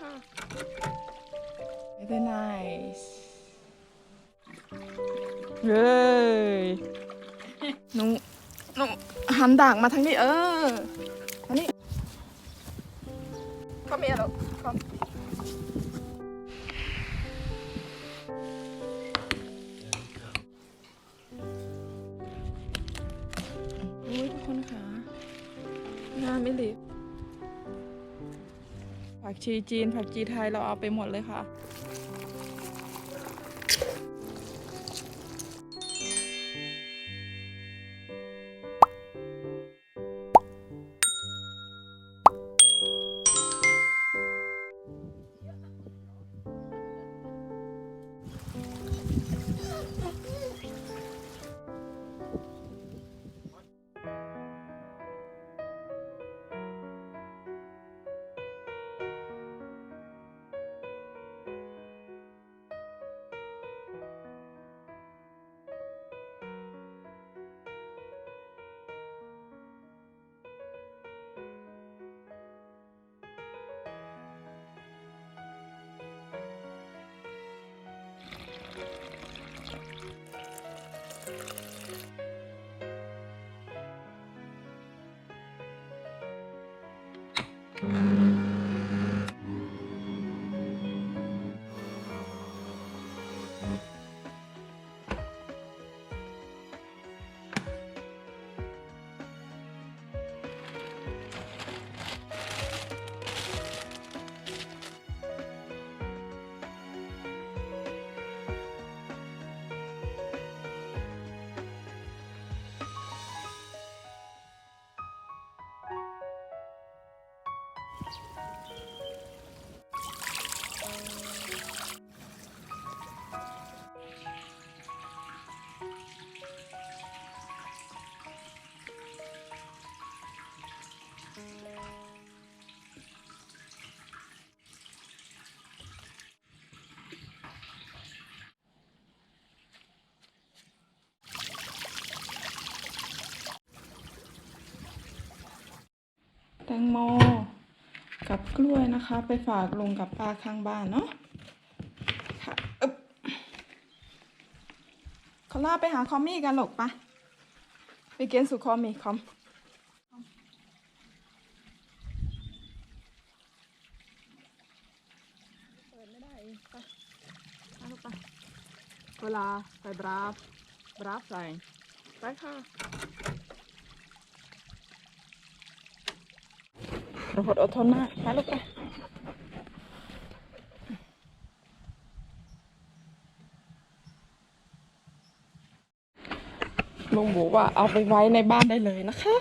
ค่ะ Very nice เย้ยหนูหนูหันดากมาทางนี้เออทางนี้เขามีอะไรเขาอุ้ยทุกคนค่ะงานไม่หลี ผักชีจีน ผักชีไทยเราเอาไปหมดเลยค่ะ งโม กับกล้วยนะคะ ไปฝากลุงกับป้าข้างบ้านเนาะค่ะอึ๊บเขาล่าไปหาคอมมี่กันหรอกปะไปเกณฑ์สู่คอมมี่คอมเปิดไม่ได้ไปเอาไปเวลาใส่บราฟบราฟใส่ไปค่ะ เราอดอดทนนะไปลูกไปลุงบอกว่าเอาไปไว้ในบ้านได้เลยนะคะ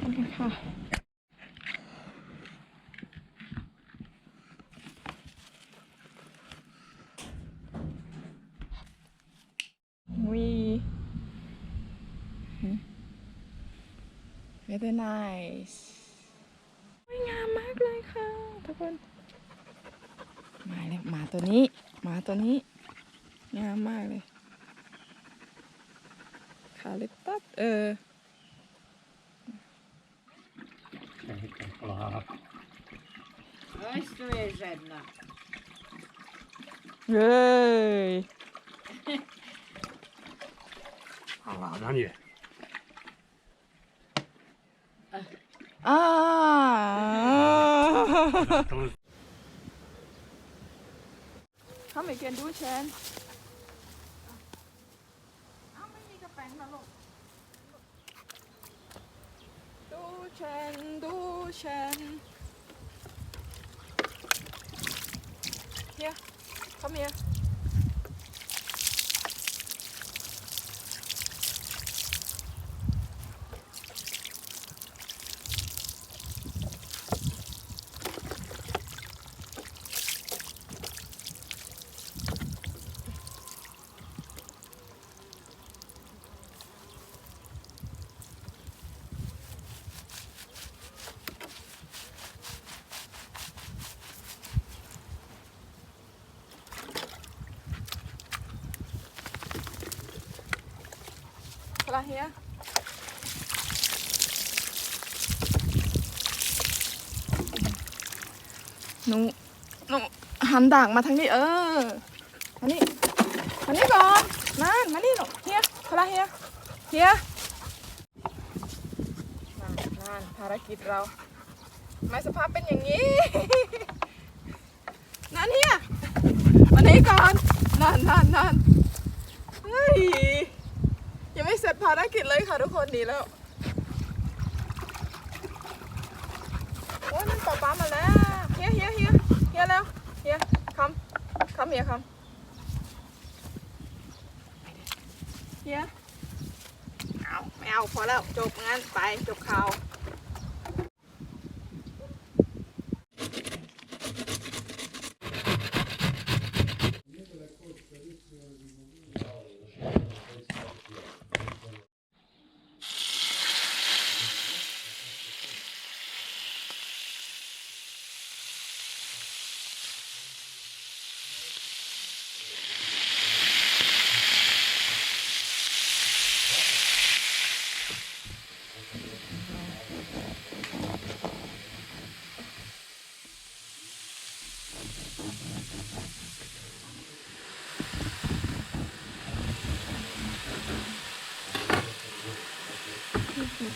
นั่นเองค่ะวีเวเ r อร์ไนส์สวยงามมากเลยค่ะ เนมาเลยมาตัวนี้มาตัวนี้งามมากเลยคาลิปตัสเออใสวยจังนะเฮ้ยอะไรนะนี่อ่า เขาไม่เกินดูเชนอ้าวไม่มีกระแป้งนะลูกดูเชนดูเช นเฮีย come here Kolla här. Nu, หันด่างมาทางนี้เออมานี่มานี่ก่อนนั่นมานี่หนูเฮียพลาเฮียเฮียนั่นนั่นภารกิจเราไม่สภาพเป็นอย่างนี้ นั่นเฮียมานี่ก่อนนั่นนั่นนั่นเฮ้ย ร็จภารกิจเลยค่ะทุกคนนีแล้วโอ้ยมันปลาปลามาแล้วเฮียเฮียเฮียเฮียแล้วเฮียคำคำเฮียคำเฮียเอาไม่เอาพอแล้วจบงั้นไปจบข่าว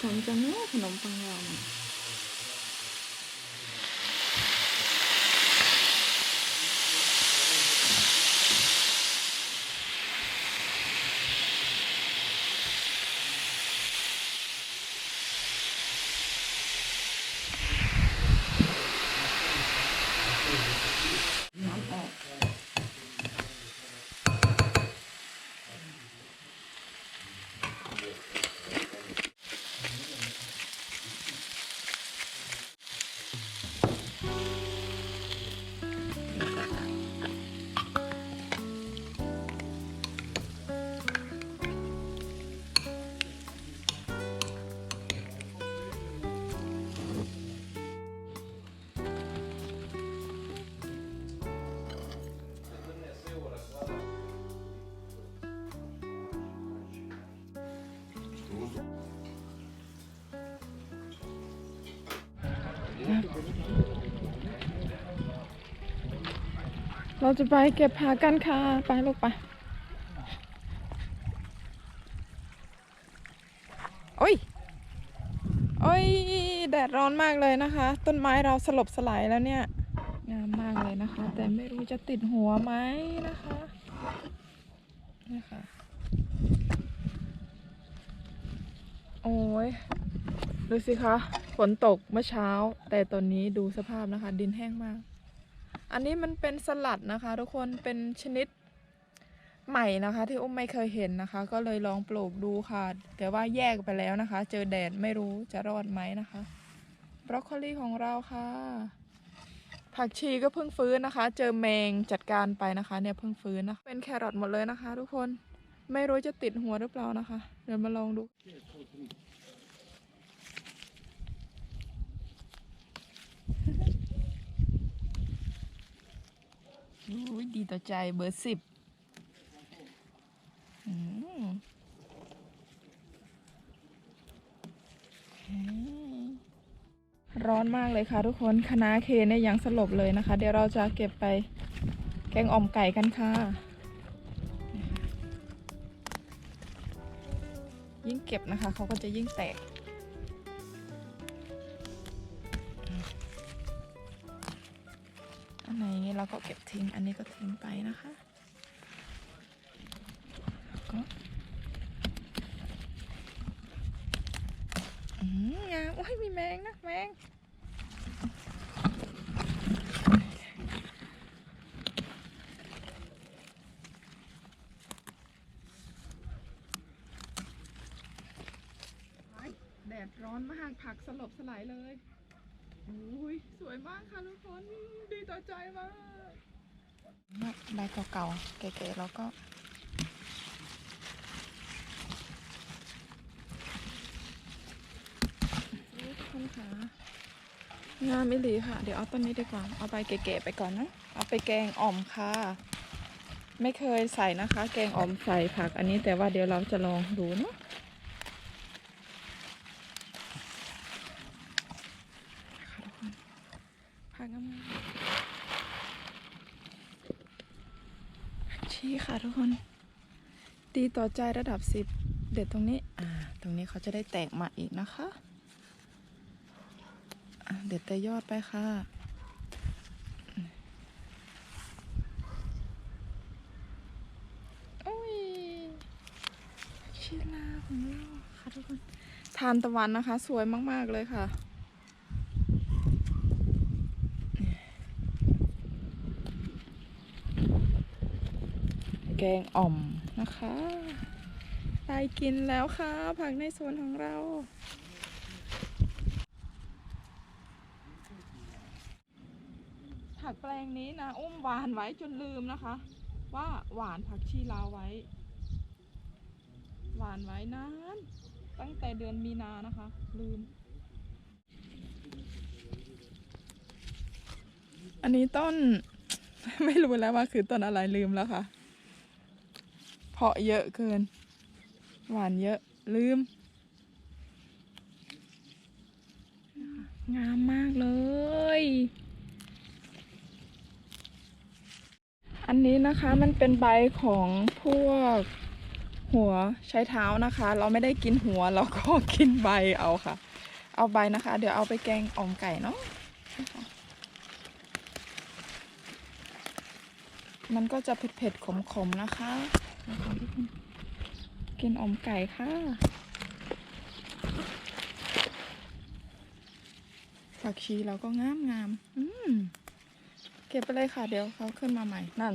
ผสมจังเนาะ เราจะไปเก็บผักกันค่ะ ไปลูกไป โอ้ย โอ้ย แดดร้อนมากเลยนะคะ ต้นไม้เราสลบสลายแล้วเนี่ย งามมากเลยนะคะ แต่ไม่รู้จะติดหัวไหมนะคะนี่ค่ะ โอ้ย ดูสิคะ ฝนตกเมื่อเช้า แต่ตอนนี้ดูสภาพนะคะ ดินแห้งมาก อันนี้มันเป็นสลัดนะคะ ทุกคนเป็นชนิดใหม่นะคะ ที่อุ้มไม่เคยเห็นนะคะ ก็เลยลองปลูกดูค่ะ แต่ว่าแยกไปแล้วนะคะ เจอแดดไม่รู้จะรอดไหมนะคะบรอกโคลีของเราค่ะ ผักชีก็เพิ่งฟื้นนะคะ เจอแมงจัดการไปนะคะ เนี่ยเพิ่งฟื้นนะะเป็นแครอทหมดเลยนะคะ ทุกคนไม่รู้จะติดหัวหรือเปล่านะคะ เดี๋ยวมาลองดู อุ้ยดีต่อใจเบอร์สิบร้อนมากเลยค่ะทุกคนคณะเคเนี่ยยังสลบเลยนะคะ เดี๋ยวเราจะเก็บไปแกงอ่อมไก่กันค่ะ ยิ่งเก็บนะคะเขาก็จะยิ่งแตก ก็เก็บทิ้ง อันนี้ก็ทิ้งไปนะคะ แล้วก็อืมงามโอ้ยมีแมงนะแมงแดดร้อนมากผักสลบสลายเลยอุ้ยสวยมากค่ะทุกคนดีต่อใจมาก ใบเก่าๆ เก๋ๆแล้วก็ทุกคนค่ะงามอิหลีค่ะ เดี๋ยวเอาต้นนี้ดีกว่า เอาใบเก๋ๆไปก่อนนะ เอาไปแกงอ่อมค่ะ ไม่เคยใส่นะคะ แกงอ่อมใส่ผักอันนี้แต่ว่าเดี๋ยวเราจะลองดูเนาะ ค่ะทุกคนผักงาม ชีค่ะทุกคน ดีต่อใจระดับสิบเด็ดตรงนี้ อ่า ตรงนี้เขาจะได้แตกมาอีกนะคะ เด็ดแต่ยอดไปค่ะ โอ้ยชิลาของเราค่ะทุกคน ทานตะวันนะคะ สวยมากๆเลยค่ะแกงอ่อม นะคะได้กินแล้วค่ะ ผักในสวนของเรา ผักแปลงนี้นะ อุ้มหวานไว้จนลืมนะคะ ว่าหวานผักชีลาวไว้ หวานไว้นานตั้งแต่เดือนมีนานะคะ ลืม อันนี้ต้น ไม่รู้แล้วว่าคือต้นอะไรลืมแล้วค่ะาะเยอะเกิน หวานเยอะ ลืม งามมากเลย อันนี้นะคะมันเป็นใบของพวกหัวใช้เท้านะคะ เราไม่ได้กินหัวเราก็กินใบเอาค่ะ เอาใบนะคะ เดี๋ยวเอาไปแกงอ่อมไก่เนาะมันก็จะเผ็ดๆขมๆนะคะนะคะ กินอมไก่ค่ะผักชีเราก็งามงามอืมเก็บไปเลยค่ะ เดี๋ยวเขาขึ้นมาใหม่ นั่น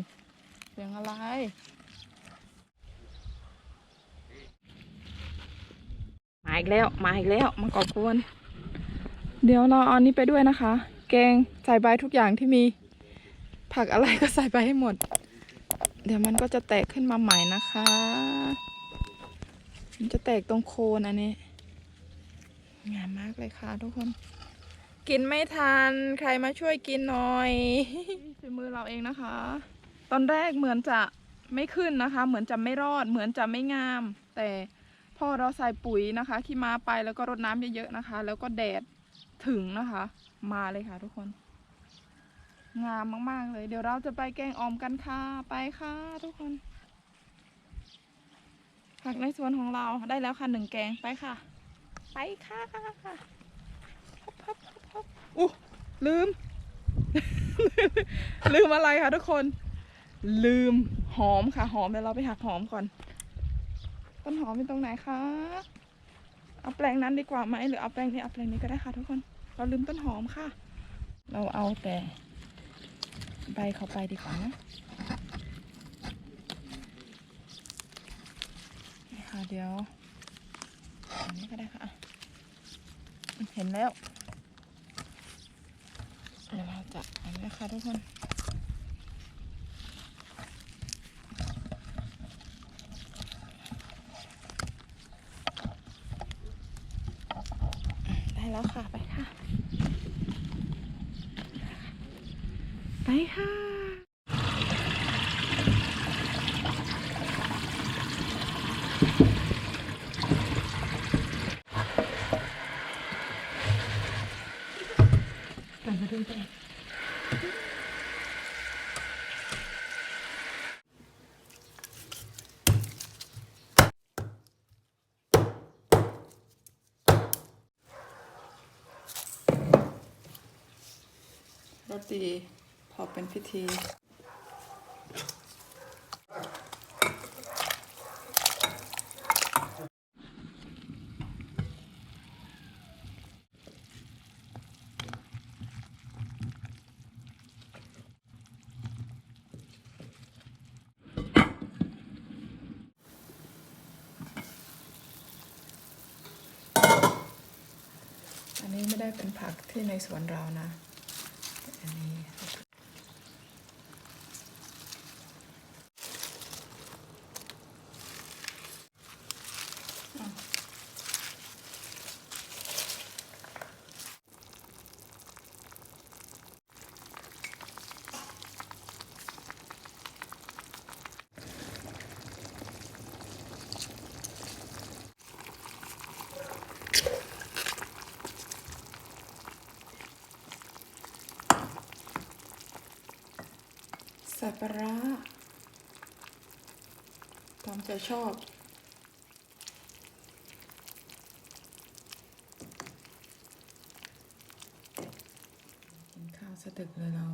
เสียงอะไร มาอีกแล้ว มาอีกแล้ว มาก่อกวน เดี๋ยวเราเอาอันนี้ไปด้วยนะคะ แกงใส่ใบทุกอย่างที่มี ผักอะไรก็ใส่ไปให้หมด เดี๋ยวมันก็จะแตกขึ้นมาใหม่นะคะ มันจะแตกตรงโคนอันนี้ งามมากเลยค่ะทุกคน กินไม่ทัน ใครมาช่วยกินหน่อยฝีมือเราเองนะคะ ตอนแรกเหมือนจะไม่ขึ้นนะคะ เหมือนจะไม่รอด เหมือนจะไม่งาม แต่พอเราใส่ปุ๋ยนะคะขี้ม้าไปแล้วก็รดน้ำเยอะๆนะคะ แล้วก็แดดถึงนะคะ มาเลยค่ะทุกคน งามมาก ๆ เลย เดี๋ยวเราจะไปแกงออมกันค่ะ ไปค่ะทุกคน ผักในสวนของเราได้แล้วค่ะหนึ่งแกงไปค่ะ ไปค่ะพับพับพับพับอู้ลืม ลืมอะไรคะทุกคน ลืมหอมค่ะ หอมเดี๋ยวเราไปหักหอมก่อน ต้นหอมเป็นตรงไหนคะเอาแปลงนั้นดีกว่าไหมหรือเอาแปลงนี้เอาแปลงนี้ก็ได้ค่ะ ทุกคน เราลืมต้นหอมค่ะ เราเอาแต่ ใบเขาไปดีกว่านะนี่ค่ะเดี๋ยวอันนี้ก็ได้ค่ะ เห็นแล้วเดี๋ยวเราจะอันนี้ค่ะทุกคน ได้แล้วค่ะ ไปค่ะ ไปค่ะ รส ดีพอเป็นพิธีอันนี้ไม่ได้เป็นผักที่ในสวนเรานะ อันนี้ สับปะรดตามใจชอบ กินข้าวสะดึกเลยเรา